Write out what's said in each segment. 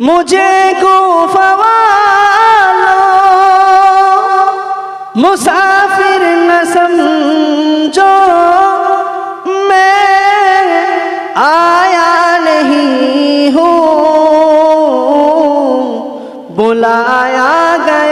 मुझे को फवालो मुसाफिर न समझो मैं आया नहीं हूँ बुलाया गया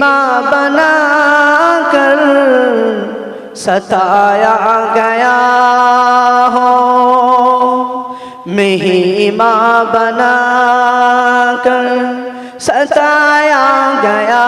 मेहमा बना कर सताया गया हो। मेहमा बना कर सताया गया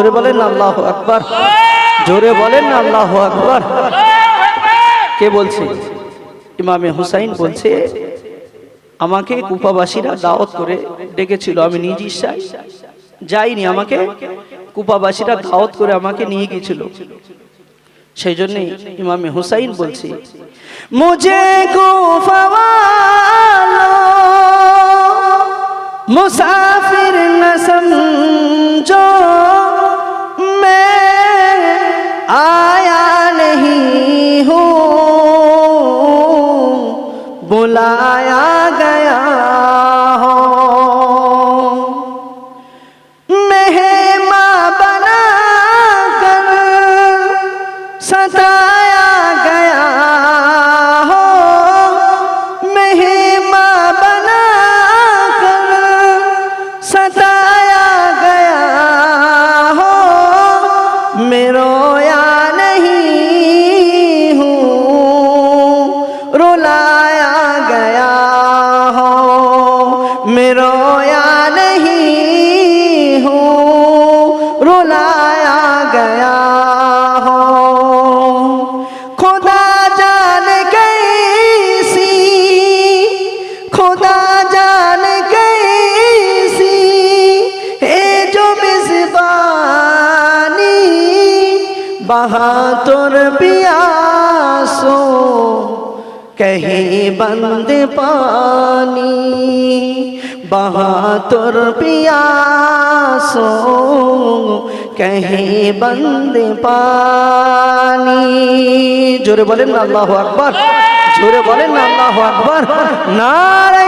জোরে বলেন আল্লাহ আকবার। জোরে বলেন আল্লাহ আকবার। কে বলছে? ইমামে হুসাইন বলছে, আমাকে কুপাবাসীরা দাওয়াত করে ডেকেছিল, আমি নিজ ইচ্ছায় যাইনি, আমাকে কুপাবাসীরা দাওয়াত করে আমাকে নিয়ে গিয়েছিল। সেই জন্যই ইমামে হুসাইন বলছে, মুঝে মুসাফির না সমঝো सताया गया हो मेहमा बना कर सताया बहातुर पियासो कहीं बंद पानी बहातुर पियासो कहीं बंद पानी जोरे बोले अल्लाह अकबर जोरे बोले अल्लाह अकबर नारे